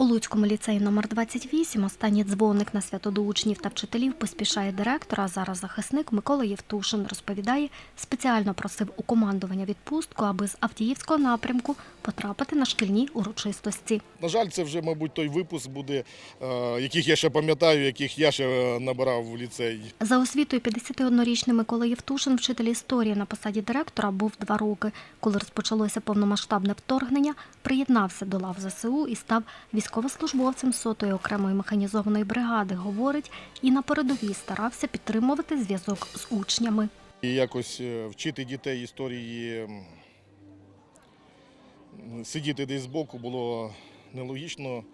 У Луцькому ліцеї номер 28 останній дзвоник на свято до учнів та вчителів поспішає директор, а зараз захисник Микола Євтушин розповідає, спеціально просив у командування відпустку, аби з Авдіївського напрямку потрапити на шкільні урочистості. На жаль, це вже, мабуть, той випуск буде, е, яких я ще пам'ятаю, яких я ще е, набирав в ліцеї. За освітою 51-річний Микола Євтушин, вчитель історії на посаді директора, був два роки. Коли розпочалося повномасштабне вторгнення, приєднався до лав ЗСУ і став військовослужбовцем сотої окремої механізованої бригади. Говорить, і на передовій старався підтримувати зв'язок з учнями. І якось е, вчити дітей історії, сидіти десь збоку було нелогічно.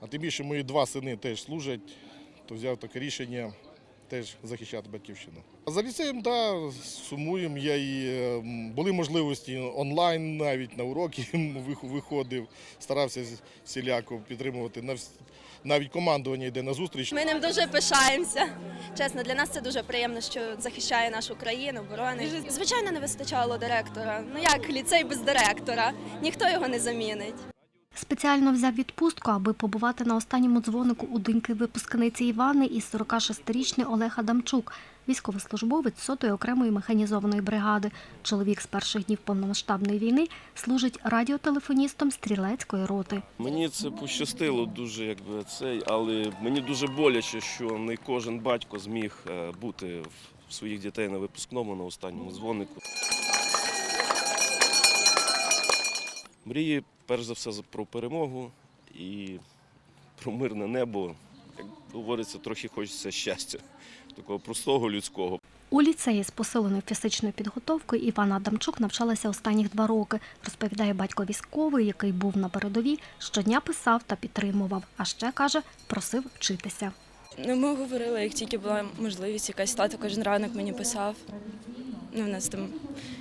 А тим більше мої два сини теж служать, то взяв таке рішення теж захищати батьківщину. За ліцеєм, так, сумуємо. Я і е, були можливості онлайн навіть на уроки виходив, старався всіляко підтримувати. Нав- Навіть командування йде на зустріч. Ми ним дуже пишаємося. Чесно, для нас це дуже приємно, що захищає нашу країну, боронить. Звичайно, не вистачало директора. Ну як ліцей без директора? Ніхто його не замінить. Спеціально взяв відпустку, аби побувати на останньому дзвонику у диньки випускниці Івани і 46-річний Олег Адамчук, військовослужбовець сотої окремої механізованої бригади. Чоловік з перших днів повномасштабної війни служить радіотелефоністом стрілецької роти. Мені це пощастило дуже, якби цей, але мені дуже боляче, що не кожен батько зміг е, бути в своїх дітей на випускному на останньому дзвонику. Мрії, перш за все, про перемогу і про мирне небо. Як говориться, трохи хочеться щастя, такого простого людського. У ліцеї з посиленою фізичною підготовкою Івана Адамчук навчалася останніх два роки, розповідає батько військовий, який був на передовій, щодня писав та підтримував. А ще каже, просив вчитися. Ну, ми говорили, як тільки була можливість якась тато кожен ранок мені писав. Ну, у нас там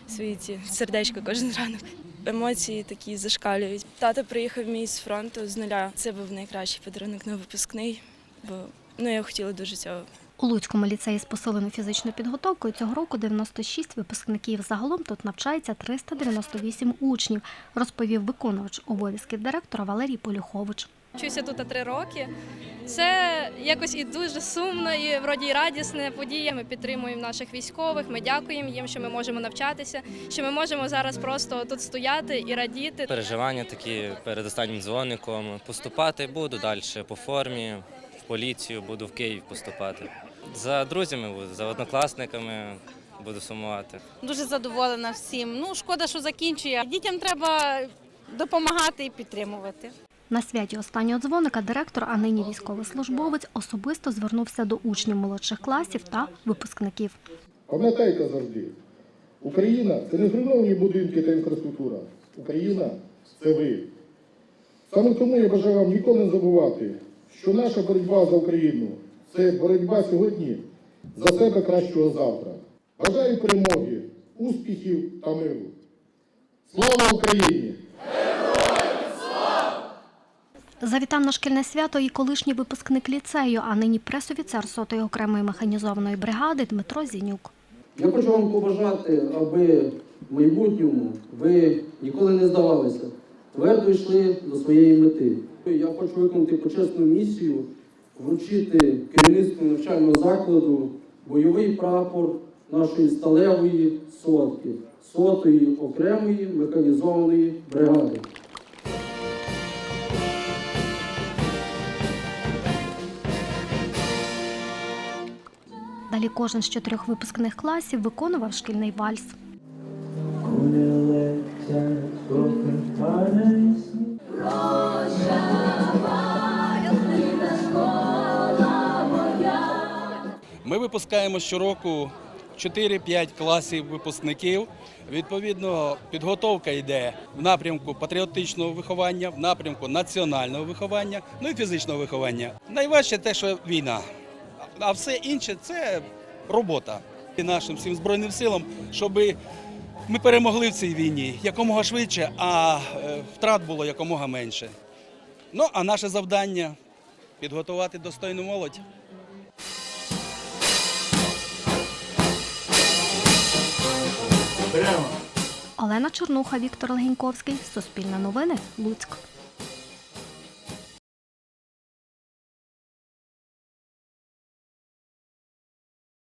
свої ці сердечко кожен ранок. Емоції такі зашкалюють. Тато приїхав мій з фронту з нуля. Це був найкращий подарунок на випускний, бо ну я хотіла дуже цього. У Луцькому ліцеї з посиленою фізичною підготовкою цього року 96 випускників. Загалом тут навчається 398 учнів, розповів виконувач обов'язків директора Валерій Полюхович. Вчуся тут три роки. Це якось і дуже сумно, і вроді і радісна подія. Ми підтримуємо наших військових. Ми дякуємо їм, що ми можемо навчатися, що ми можемо зараз просто тут стояти і радіти. переживання такі перед останнім дзвоником. Поступати буду далі по формі, в поліцію, буду в Київ поступати. За друзями буду, за однокласниками буду сумувати. Дуже задоволена всім. Ну, шкода, що закінчує. Дітям треба допомагати і підтримувати. На святі останнього дзвоника директор, а нині військовослужбовець, особисто звернувся до учнів молодших класів та випускників. Пам'ятайте завжди, Україна це не зруйновані будинки та інфраструктура. Україна це ви. Саме тому я бажаю вам ніколи не забувати, що наша боротьба за Україну це боротьба сьогодні за себе кращого завтра. Бажаю перемоги, успіхів та миру. Слава Україні! Завітав на шкільне свято і колишній випускник ліцею, а нині пресофіцер сотої окремої механізованої бригади Дмитро Зінюк. Я хочу вам побажати, аби в майбутньому ви ніколи не здавалися, твердо йшли до своєї мети. Я хочу виконати почесну місію, вручити керівництву навчального закладу бойовий прапор нашої сталевої сотки, сотої окремої механізованої бригади. Далі кожен з чотирьох випускних класів виконував шкільний вальс. Ми випускаємо щороку 4-5 класів випускників. Відповідно, підготовка йде в напрямку патріотичного виховання, в напрямку національного виховання, ну і фізичного виховання. Найважче те, що війна, а все інше це робота. І нашим всім збройним силам, щоб ми перемогли в цій війні якомога швидше, а е, втрат було якомога менше. Ну а наше завдання підготувати достойну молодь. Олена Чернуха, Віктор Легеньковський. Суспільне новини. Луцьк.